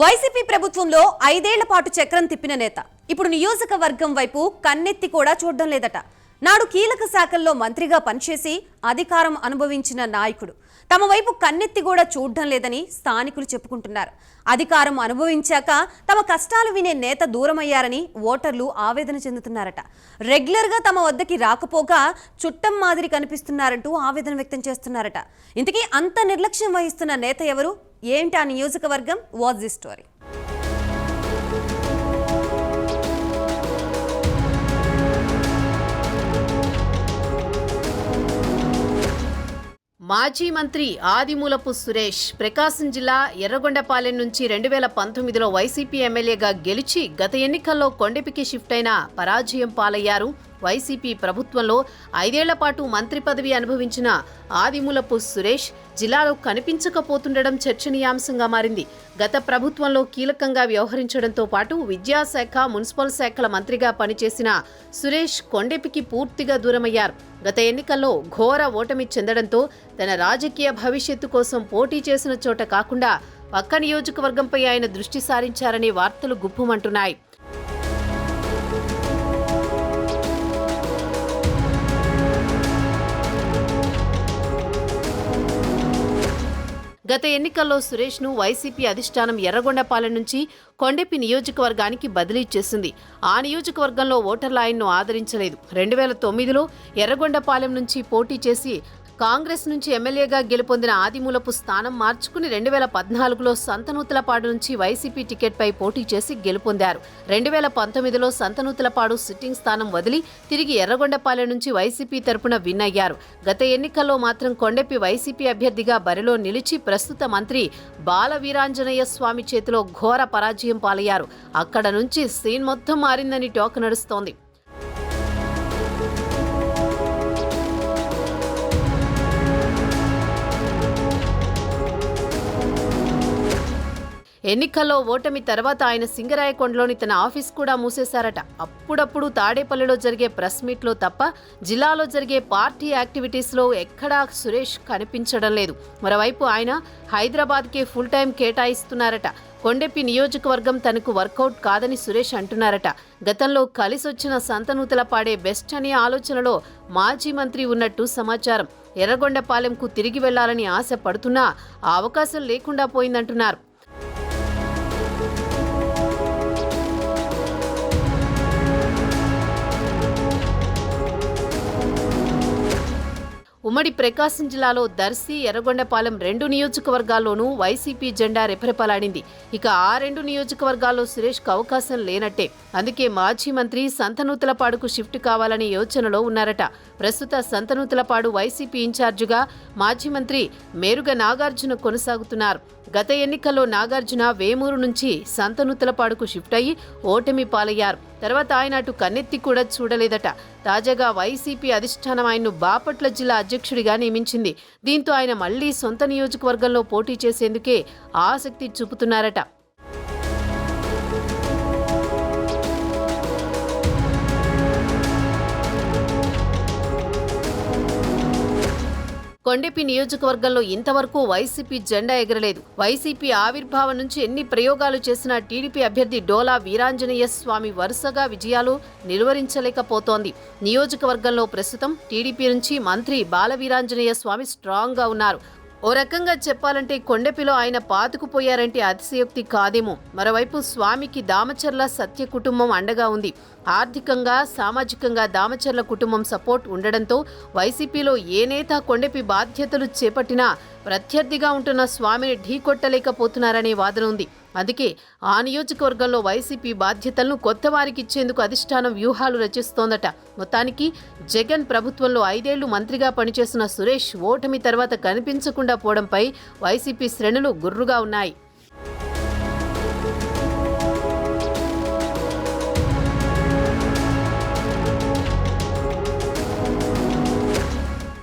YCP ప్రభుత్వంలో ఐదేళ్ళ పాటు చక్రం తిప్పిన నేత. ఇప్పుడు నియోజకవర్గం వైపు కన్నెత్తి కూడా చూడడం లేదట. నాడు కీలక శాఖల్లో మంత్రిగా పనిచేసి అధికారం అనుభవించిన నాయకుడు. తమ వైపు కన్నెత్తి కూడా చూడడం లేదని స్థానికులు చెప్పుకుంటున్నారు. అధికారం అనుభవించాక తమ కష్టాలు వినే నేత దూరమయ్యారని ఓటర్లు ఆవేదన చెందుతున్నారట. రెగ్యులర్గా తమ వద్దకి రాకపోగా చుట్టం మాదిరి కనిపిస్తున్నారంటూ ఆవేదన వ్యక్తం చేస్తున్నారట. ఇంతకీ అంత నిర్లక్ష్యం వహిస్తున్న నేత ఎవరు? ఏంటి ఆ నియోజకవర్గం? Was the story. మాజీ మంత్రి ఆదిమూలపు సురేష్ ప్రకాశం జిల్లా ఎర్రగొండపాలెం నుంచి రెండు వేల పంతొమ్మిదిలో వైసీపీ ఎమ్మెల్యేగా గెలిచి గత ఎన్నికల్లో కొండెపికి షిఫ్ట్ అయిన పరాజయం పాలయ్యారు. వైసీపీ ప్రభుత్వంలో ఐదేళ్ళ పాటు మంత్రి పదవి అనుభవించిన ఆదిమూలపు సురేష్ జిల్లాలో కనిపించకపోతుండడం చర్చనీయాంశంగా మారింది. గత ప్రభుత్వంలో కీలకంగా వ్యవహరించడంతో పాటు విద్యాశాఖ మున్సిపల్ శాఖల మంత్రిగా పనిచేసిన సురేష్ కొండెపికి పూర్తిగా దూరమయ్యారు. గత ఎన్నికల్లో ఘోర ఓటమి చెందడంతో తన రాజకీయ భవిష్యత్తు కోసం పోటీ చేసిన చోట కాకుండా పక్క నియోజకవర్గంపై ఆయన దృష్టి సారించారనే వార్తలు గుప్పుమంటున్నాయి. గత ఎన్నికల్లో సురేష్ను వైసీపీ అధిష్టానం ఎర్రగొండపాలెం నుంచి కొండెపి నియోజకవర్గానికి బదిలీ చేసింది. ఆ నియోజకవర్గంలో ఓటర్ల ఆయన్ను ఆదరించలేదు. రెండు వేల తొమ్మిదిలో ఎర్రగొండపాలెం నుంచి పోటీ చేసి కాంగ్రెస్ నుంచి ఎమ్మెల్యేగా గెలుపొందిన ఆదిమూలపు స్థానం మార్చుకుని రెండు వేల పద్నాలుగులో సంతనూతలపాడు నుంచి వైసీపీ టికెట్పై పోటీ చేసి గెలుపొందారు. రెండు వేల పంతొమ్మిదిలో సంతనూతలపాడు సిట్టింగ్ స్థానం వదిలి తిరిగి ఎర్రగొండపాలెం నుంచి వైసీపీ తరపున విన్ అయ్యారు గత ఎన్నికల్లో మాత్రం కొండెప్పి వైసీపీ అభ్యర్థిగా బరిలో నిలిచి ప్రస్తుత మంత్రి బాల వీరాంజనేయ స్వామి చేతిలో ఘోర పరాజయం పాలయ్యారు. అక్కడ నుంచి సీన్ మొత్తం మారిందని టాక్ నడుస్తోంది. ఎన్నికల్లో ఓటమి తర్వాత ఆయన సింగరాయకొండలోని తన ఆఫీస్ కూడా మూసేశారట. అప్పుడప్పుడు తాడేపల్లిలో జరిగే ప్రెస్ మీట్లో తప్ప జిల్లాలో జరిగే పార్టీ యాక్టివిటీస్లో ఎక్కడా సురేష్ కనిపించడం లేదు. మరోవైపు ఆయన హైదరాబాద్కే ఫుల్ టైం కేటాయిస్తున్నారట. కొండెప్పి నియోజకవర్గం తనకు వర్కౌట్ కాదని సురేష్ అంటున్నారట. గతంలో కలిసొచ్చిన సంతనూతల పాడే బెస్ట్ అనే ఆలోచనలో మాజీ మంత్రి ఉన్నట్టు సమాచారం. ఎర్రగొండపాలెంకు తిరిగి వెళ్ళాలని ఆశ పడుతున్నా ఆ అవకాశం లేకుండా పోయిందంటున్నారు. ఉమ్మడి ప్రకాశం జిల్లాలో దర్శి ఎర్రగొండపాలెం రెండు నియోజకవర్గాల్లోనూ వైసీపీ జెండా రెపరెపలాడింది. ఇక ఆ రెండు నియోజకవర్గాల్లో సురేష్కు అవకాశం లేనట్టే. అందుకే మాజీ మంత్రి సంతనూతలపాడుకు షిఫ్ట్ కావాలనే యోచనలో ఉన్నారట. ప్రస్తుత సంతనూతలపాడు వైసీపీ ఇన్ఛార్జిగా మాజీ మంత్రి మేరుగ నాగార్జున కొనసాగుతున్నారు. గత ఎన్నికల్లో నాగార్జున వేమూరు నుంచి సంతనూతలపాడుకు షిఫ్ట్ అయ్యి ఓటమి పాలయ్యారు. తర్వాత ఆయన అటు కన్నెత్తి కూడా చూడలేదట. తాజాగా వైసీపీ అధిష్టానం ఆయన్ను బాపట్ల జిల్లా అధ్యక్షుడిగా నియమించింది. దీంతో ఆయన మళ్ళీ సొంత నియోజకవర్గంలో పోటీ చేసేందుకే ఆసక్తి చూపుతున్నారట. కొండెపి నియోజకవర్గంలో ఇంతవరకు వైసీపీ జెండా ఎగరలేదు. వైసీపీ ఆవిర్భావం నుంచి ఎన్ని ప్రయోగాలు చేసినా టీడీపీ అభ్యర్థి డోలా వీరాంజనేయ స్వామి వరుసగా విజయాలు నిలువరించలేకపోతోంది. నియోజకవర్గంలో ప్రస్తుతం టీడీపీ నుంచి మంత్రి బాల వీరాంజనేయ స్వామి స్ట్రాంగ్గా ఉన్నారు. ఓ రకంగా చెప్పాలంటే కొండెపిలో ఆయన పాతుకుపోయారంటే అతిశయోక్తి కాదేమో. మరోవైపు స్వామికి దామచర్ల సత్య కుటుంబం అండగా ఉంది. ఆర్థికంగా సామాజికంగా దామచర్ల కుటుంబం సపోర్ట్ ఉండడంతో వైసీపీలో ఏ నేత కొండెపి బాధ్యతలు చేపట్టినా ప్రత్యర్థిగా ఉంటున్న స్వామిని ఢీకొట్టలేకపోతున్నారనే వాదన ఉంది అందుకే ఆ నియోజకవర్గంలో వైసీపీ బాధ్యతలను కొత్త వారికి ఇచ్చేందుకు అధిష్టానం వ్యూహాలు రచిస్తోందట. మొత్తానికి జగన్ ప్రభుత్వంలో ఐదేళ్ళు మంత్రిగా పనిచేసిన సురేష్ ఓటమి తర్వాత కనిపించకుండా పోవడంపై వైసీపీ శ్రేణులు గుర్రుగా ఉన్నాయి.